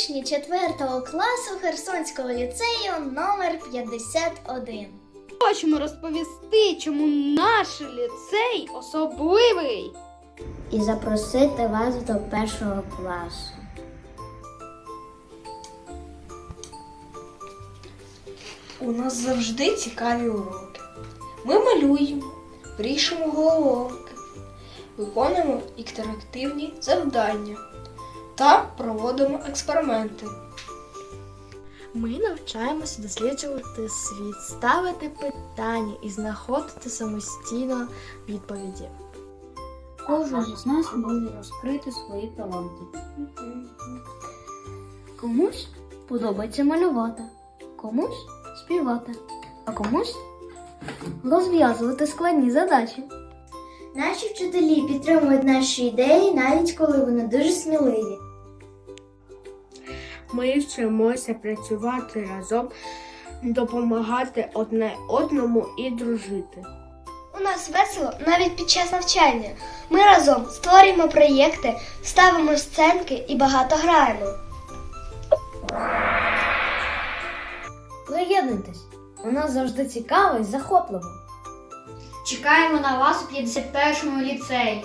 учні 4 класу Херсонського ліцею номер 51. Хочемо розповісти, чому наш ліцей особливий. І запросити вас до першого класу. У нас завжди цікаві уроки. Ми малюємо, рішимо головоломки, виконуємо інтерактивні завдання та проводимо експерименти. Ми навчаємося досліджувати світ, ставити питання і знаходити самостійно відповіді. Кожен із нас може розкрити свої таланти. Комусь подобається малювати, комусь співати, а комусь розв'язувати складні задачі. Наші вчителі підтримують наші ідеї, навіть коли вони дуже сміливі. Ми вчимося працювати разом, допомагати одне одному і дружити. У нас весело навіть під час навчання. Ми разом створюємо проєкти, ставимо сценки і багато граємо. Приєднуйтесь, у нас завжди цікаво і захопливо. Чекаємо на вас у 51-му ліцеї.